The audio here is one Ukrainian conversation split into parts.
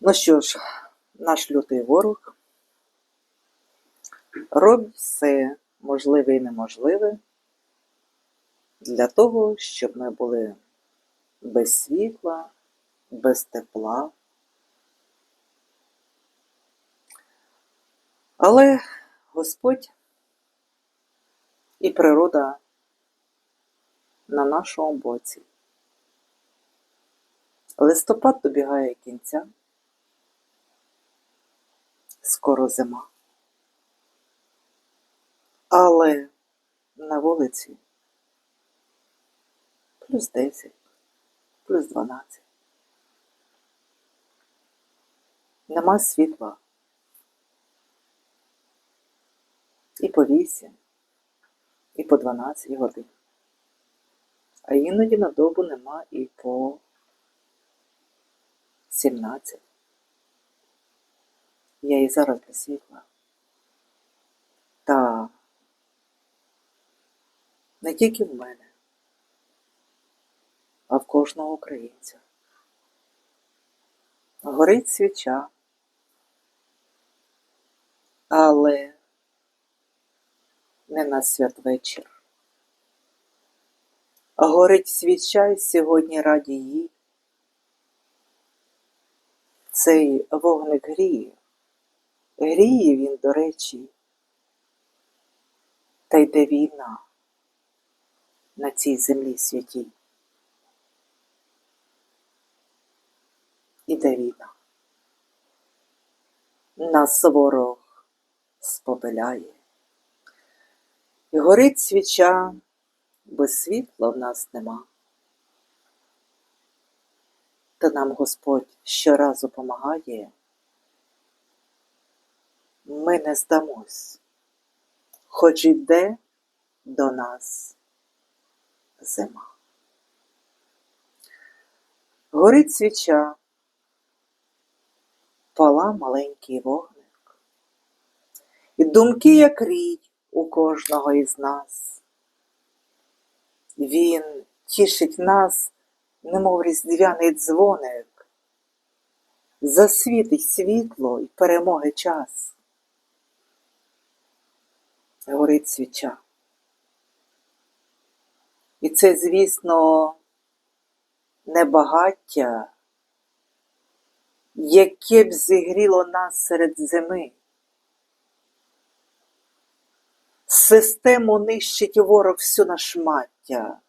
Ну що ж, наш лютий ворог робить все можливе і неможливе для того, щоб ми були без світла, без тепла. Але Господь і природа на нашому боці. Листопад добігає кінця, скоро зима. Але на вулиці плюс 10, плюс 12. Нема світла. І по 8, і по 12 годин. А іноді на добу нема і по 17. Я і зараз без світла. Та не тільки в мене, а в кожного українця. Горить свіча, але не на святвечір. Горить свіча і сьогодні раді їй. Цей вогник гріє. Гріє він, до речі, та йде війна на цій землі святій. Іде війна. Нас ворог спопиляє. І горить свіча, без світла в нас нема. Та нам Господь щоразу помагає. Ми не здамось, хоч іде до нас зима. Горить свіча, пала маленький вогник, і думки, як рій у кожного із нас. Він тішить нас, немов різдвяний дзвоник, засвітить світло і перемоги час. Горить свіча. І це, звісно, не багаття, яке б зігріло нас серед зими. Систему нищить ворог всю на шмаття,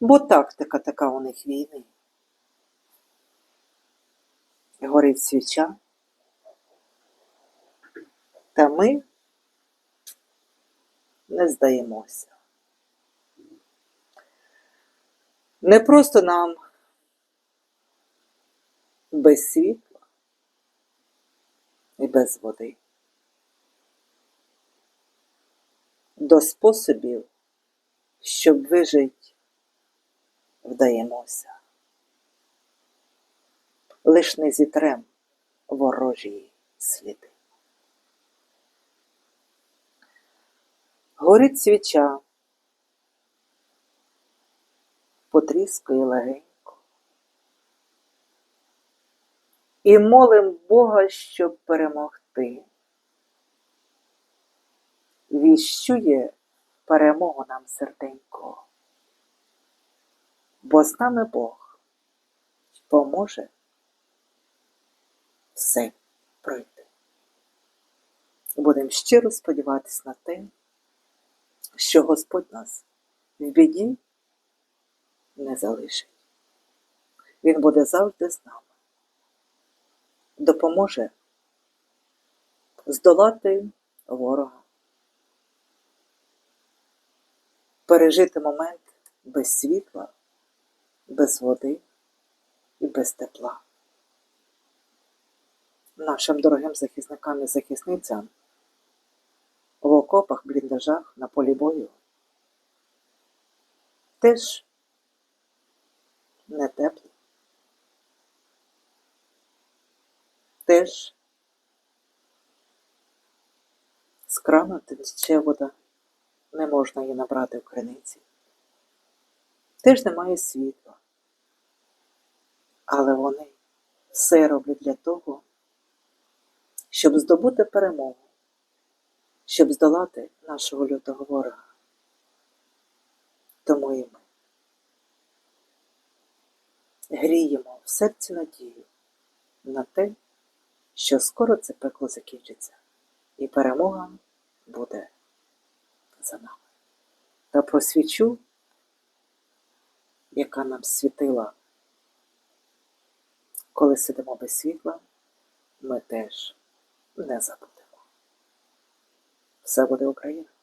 бо тактика така у них війни. Горить свіча, та ми не здаємося. Не просто нам без світла і без води. До способів, щоб вижити, вдаємося. Лиш не зітрем ворожі сліди. Горить свіча, потріскує легенько. І молим Бога, щоб перемогти. Віщує перемогу нам серденько. Бо з нами Бог поможе все пройти. Будемо щиро сподіватися на те, що Господь нас в біді не залишить. Він буде завжди з нами. Допоможе здолати ворога, пережити момент без світла, без води і без тепла. Нашим дорогим захисникам і захисницям в окопах, бліндажах, на полі бою теж не тепло. Теж з крана тече вода, не можна її набрати в криниці. Теж немає світла. Але вони все роблять для того, щоб здобути перемогу, щоб здолати нашого лютого ворога. Тому і ми гріємо в серці надію на те, що скоро це пекло закінчиться, і перемога буде за нами. Та про свічу, яка нам світила, коли сидимо без світла, ми теж не забудемо. Все буде Україна!